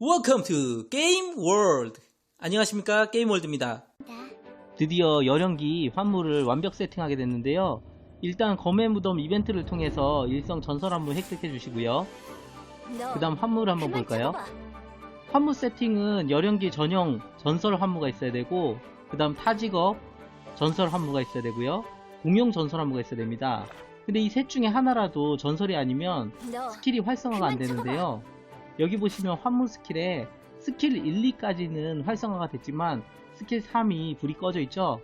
Welcome to Game World. 안녕하십니까 게임 월드입니다. 드디어 열연기 환물을 완벽 세팅하게 됐는데요. 일단 검의 무덤 이벤트를 통해서 일성 전설 한번 획득해 주시고요. 그 다음 환물을 한번 볼까요? 환무 세팅은 열연기 전용 전설 환무가 있어야 되고 그 다음 타직업 전설 환무가 있어야 되고요. 공용 전설 환무가 있어야 됩니다. 근데 이 셋 중에 하나라도 전설이 아니면 스킬이 활성화가 안 되는데요. 여기 보시면 환무 스킬에 스킬 1, 2까지는 활성화가 됐지만 스킬 3이 불이 꺼져 있죠.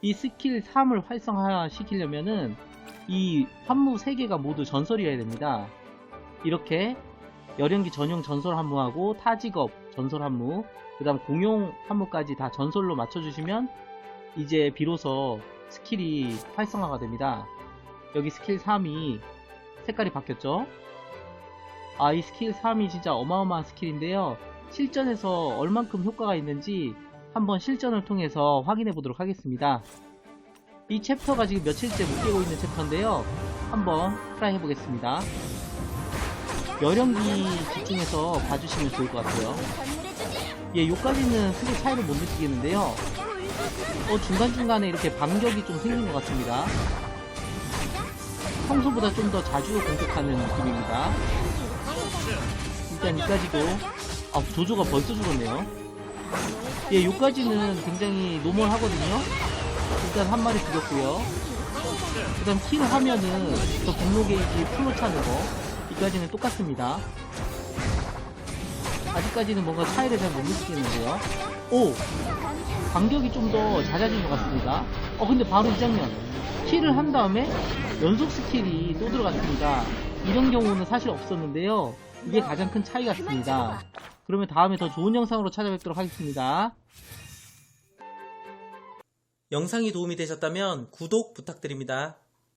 이 스킬 3을 활성화 시키려면은 이 환무 3개가 모두 전설이어야 됩니다. 이렇게 열연기 전용 전설 환무하고 타직업 전설 환무, 그 다음 공용 환무까지 다 전설로 맞춰주시면 이제 비로소 스킬이 활성화가 됩니다. 여기 스킬 3이 색깔이 바뀌었죠? 아, 이 스킬 3이 진짜 어마어마한 스킬인데요. 실전에서 얼만큼 효과가 있는지 한번 실전을 통해서 확인해 보도록 하겠습니다. 이 챕터가 지금 며칠째 못 깨고 있는 챕터인데요. 한번 트라이 해보겠습니다. 열연기 집중해서 봐주시면 좋을 것 같아요. 예, 요까지는 크게 차이를 못 느끼겠는데요. 어, 중간중간에 이렇게 반격이 좀 생긴 것 같습니다. 평소보다 좀 더 자주 공격하는 느낌입니다. 일단 이까지도 아 조조가 벌써 죽었네요. 예 요까지는 굉장히 노멀하거든요. 일단 한 마리 죽였고요. 그 다음 킬 하면은 저 분노 게이지 풀로 차는 거. 이까지는 똑같습니다. 아직까지는 뭔가 차이를 잘 못 느끼겠는데요. 오! 간격이 좀 더 잦아진 것 같습니다. 어 근데 바로 이 장면. 킬을 한 다음에 연속 스킬이 또 들어갔습니다. 이런 경우는 사실 없었는데요 이게 가장 큰 차이 같습니다. 그러면 다음에 더 좋은 영상으로 찾아뵙도록 하겠습니다. 영상이 도움이 되셨다면 구독 부탁드립니다.